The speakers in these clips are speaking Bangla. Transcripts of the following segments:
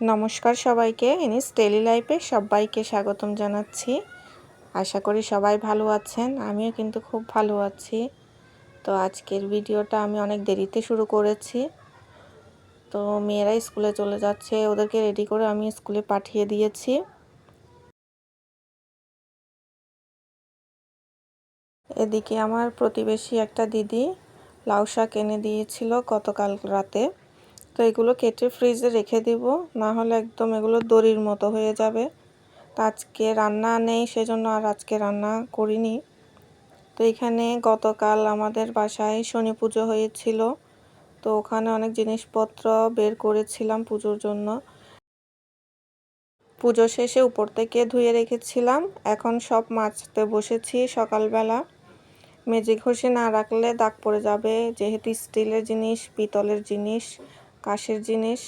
নমস্কার সবাইকে, ইনিস ডেলি লাইফে সবাইকে স্বাগতম জানাচ্ছি। আশা করি সবাই ভালো আছেন, আমিও কিন্তু খুব ভালো আছি। তো আজকের ভিডিওটা আমি অনেক দেরিতে শুরু করেছি। তো মেয়েরা স্কুলে চলে যাচ্ছে, ওদেরকে রেডি করে আমি স্কুলে পাঠিয়ে দিয়েছি। এদিকে আমার প্রতিবেশী একটা দিদি, লাউ শাক এনে দিয়েছিল গতকাল রাতে। তো এগুলো কেটে ফ্রিজে রেখে দিব না হলে একদম এগুলো দড়ির মতো হয়ে যাবে। তো আজকে রান্না নেই, সেজন্য আর আজকে রান্না করিনি। তো এখানে গতকাল আমাদের বাসায় শনি পুজো হয়েছিল, তো ওখানে অনেক জিনিসপত্র বের করেছিলাম পুজোর জন্য। পুজো শেষে উপর থেকে ধুয়ে রেখেছিলাম, এখন সব মাছতে বসেছি সকালবেলা। মেজে ঘষে না রাখলে দাগ পড়ে যাবে, যেহেতু স্টিলের জিনিস, পিতলের জিনিস কাশের জিনিস।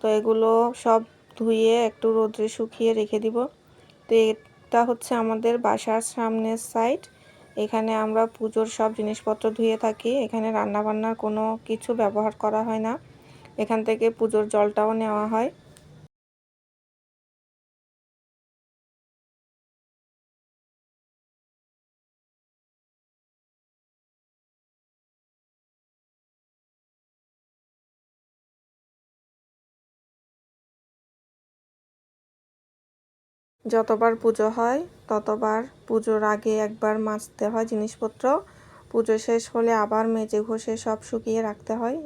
তো এগুলো সব ধুয়ে একটু রোদ্রে শুকিয়ে রেখে দিব। তো এটা হচ্ছে আমাদের বাসার সামনের সাইড এখানে আমরা পুজোর সব জিনিসপত্র ধুয়ে থাকি। এখানে রান্নাবান্নার কোনো কিছু ব্যবহার করা হয় না। এখান থেকে পুজোর জলটাও নেওয়া হয়। যতবার পুজো হয়, ততবার পুজোর আগে একবার মাজতে হয় জিনিসপত্র। পুজো শেষ হলে আবার মেজে ঘষে সব শুকিয়ে রাখতে হয়।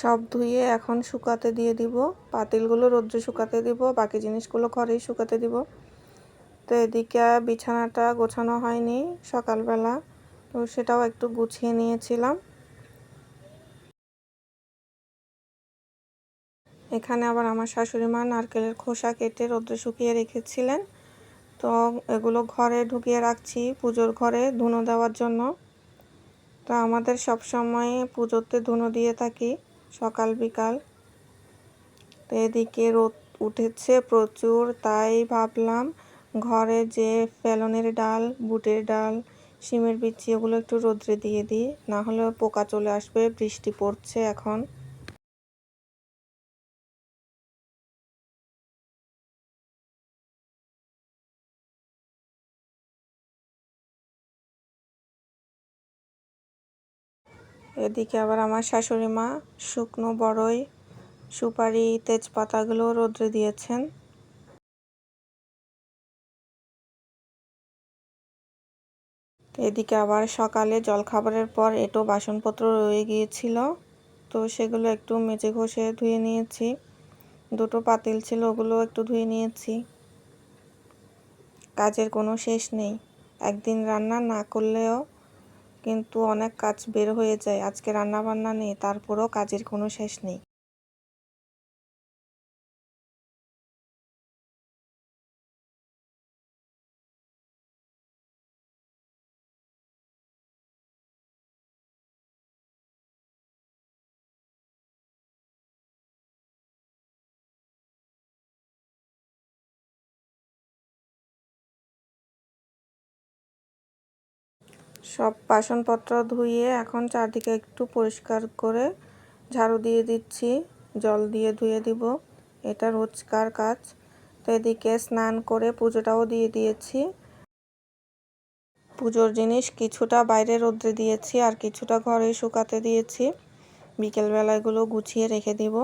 সব ধুয়ে এখন শুকাতে দিয়ে দিব। পাতিলগুলো রোদ্রে শুকাতে দিব, বাকি জিনিসগুলো ঘরেই শুকাতে দিব। তো এদিকে বিছানাটা গোছানো হয়নি সকালবেলা, তো সেটাও একটু গুছিয়ে নিয়েছিলাম। এখানে আবার আমার শাশুড়ি মা নারকেলের খোসা কেটে রোদ্রে শুকিয়ে রেখেছিলেন। তো এগুলো ঘরে ঢুকিয়ে রাখছি পুজোর ঘরে ধুনো দেওয়ার জন্য। তো আমাদের সব সময় পুজোতে ধুনো দিয়ে থাকি, সকাল, বিকাল। তো এদিকে রোদ উঠেছে প্রচুর, তাই ভাবলাম ঘরে যে ফেলনের ডাল, বুটের ডাল, শিমের বিচি, ওগুলো একটু রোদ্রে দিয়ে দিই। না হলে পোকা চলে আসবে, বৃষ্টি পড়ছে এখন। এদিকে আবার আমার শাশুড়ি মা, শুকনো বড়ই, সুপারি তেজপাতাগুলো রোদ্রে দিয়েছেন। এদিকে আবার সকালে জলখাবারের পর এটো বাসনপত্র রয়ে গিয়েছিল, তো সেগুলো একটু মেজে ঘষে ধুয়ে নিয়েছি। দুটো পাতিল ছিল, ওগুলো একটু ধুয়ে নিয়েছি। কাজের কোনো শেষ নেই। একদিন রান্না না করলেও কিন্তু অনেক কাজ বের হয়ে যায়। আজকে রান্না বান্না নেই, তারপরেও কাজের কোনো শেষ নেই। সব বাসনপত্র ধুয়ে এখন চারদিকে একটু পরিষ্কার করে ঝাড়ু দিয়ে দিচ্ছি, জল দিয়ে ধুয়ে দিব। এটা রোজকার কাজ। তো এদিকে স্নান করে পুজোটাও দিয়ে দিয়েছি। পুজোর জিনিস কিছুটা বাইরে রোদ্রে দিয়েছি আর কিছুটা ঘরে শুকাতে দিয়েছি। বিকেলবেলাগুলো গুছিয়ে রেখে দিব।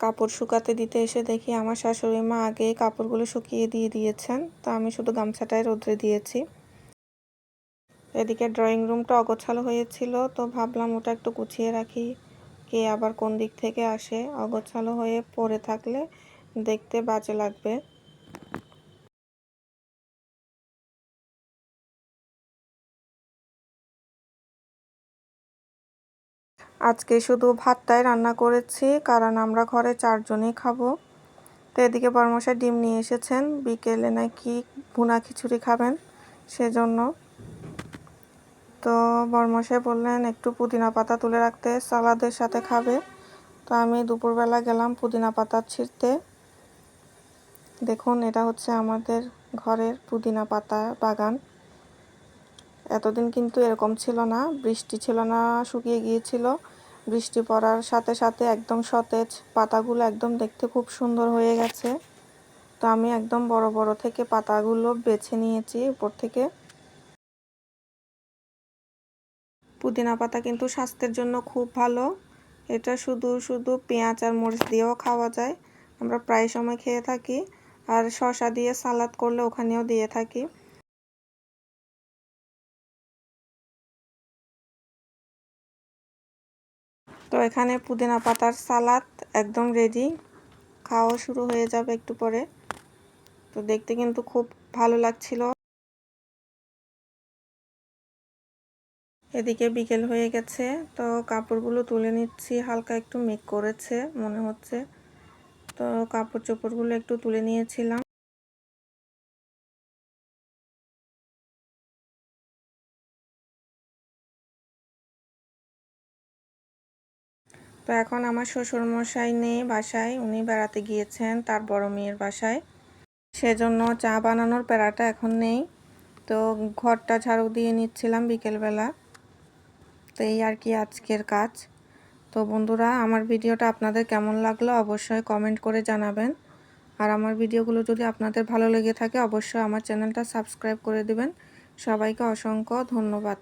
কাপড় শুকাতে দিতে এসে দেখি আমার শাশুড়ি মা আগে কাপড়গুলো শুকিয়ে দিয়ে দিয়েছেন, তো আমি শুধু গামছাটাই রোদ্রে দিয়েছি। এদিকে ড্রয়িং রুমটা অগোছালো হয়েছিল, তো ভাবলাম ওটা একটু গুছিয়ে রাখি, কে আবার কোন দিক থেকে আসে। অগোছালো হয়ে পড়ে থাকলে দেখতে বাজে লাগবে। আজকে শুধু ভাতটাই রান্না করেছি, কারণ আমরা ঘরে চারজনই খাব। তো এদিকে বরমশাই ডিম নিয়ে এসেছেন, বিকেলে নাকি ভুনা খিচুড়ি খাবেন সেজন্য। তো বরমশাই বললেন, একটু পুদিনা পাতা তুলে রাখতে, সালাদের সাথে খাবে। তো আমি দুপুরবেলা গেলাম পুদিনা পাতা ছিঁড়তে। দেখুন, এটা হচ্ছে আমাদের ঘরের পুদিনা পাতা বাগান। এতদিন কিন্তু এরকম ছিল না। বৃষ্টি ছিল না, শুকিয়ে গিয়েছিল। বৃষ্টি পড়ার সাথে সাথে একদম সতেজ পাতাগুলো একদম দেখতে খুব সুন্দর হয়ে গেছে। তো আমি একদম বড় বড় থেকে পাতাগুলো বেছে নিয়েছি উপর থেকে। পুদিনা পাতা কিন্তু স্বাস্থ্যের জন্য খুব ভালো। এটা শুধু শুধু পেঁয়াজ আর মরিচ দিয়েও খাওয়া যায়। আমরা প্রায় সময় খেয়ে থাকি। আর শশা দিয়ে সালাদ করলে ওখানেও দিয়ে থাকি। তো এখানে পুদিনা পাতার সালাদ একদম রেডি খাওয়া শুরু হয়ে যাবে একটু পরে। তো দেখতে কিন্তু খুব ভালো লাগছিল। এদিকে বিকেল হয়ে গেছে, তো কাপড়গুলো তুলে নিচ্ছি। হালকা একটু মেক করেছে, মনে হচ্ছে। তো কাপড় চোপড়গুলো একটু তুলে নিয়েছিলাম। তো এখন আমার শ্বশুরমশাই নেই বাসায়। উনি বেড়াতে গিয়েছেন তার বড় মেয়ের বাসায়। সেজন্য চা বানানোর প্যারাটা এখন নেই। তো ঘরটা ঝাড়ু দিয়ে নিচ্ছিলাম বিকেলবেলা। তো এই আর কি আজকের কাজ। তো বন্ধুরা, আমার ভিডিওটা আপনাদের কেমন লাগল অবশ্যই কমেন্ট করে জানাবেন। আর আমার ভিডিওগুলো যদি আপনাদের ভালো লেগে থাকে, অবশ্যই আমার চ্যানেলটা সাবস্ক্রাইব করে দেবেন। সবাইকে অসংখ্য ধন্যবাদ।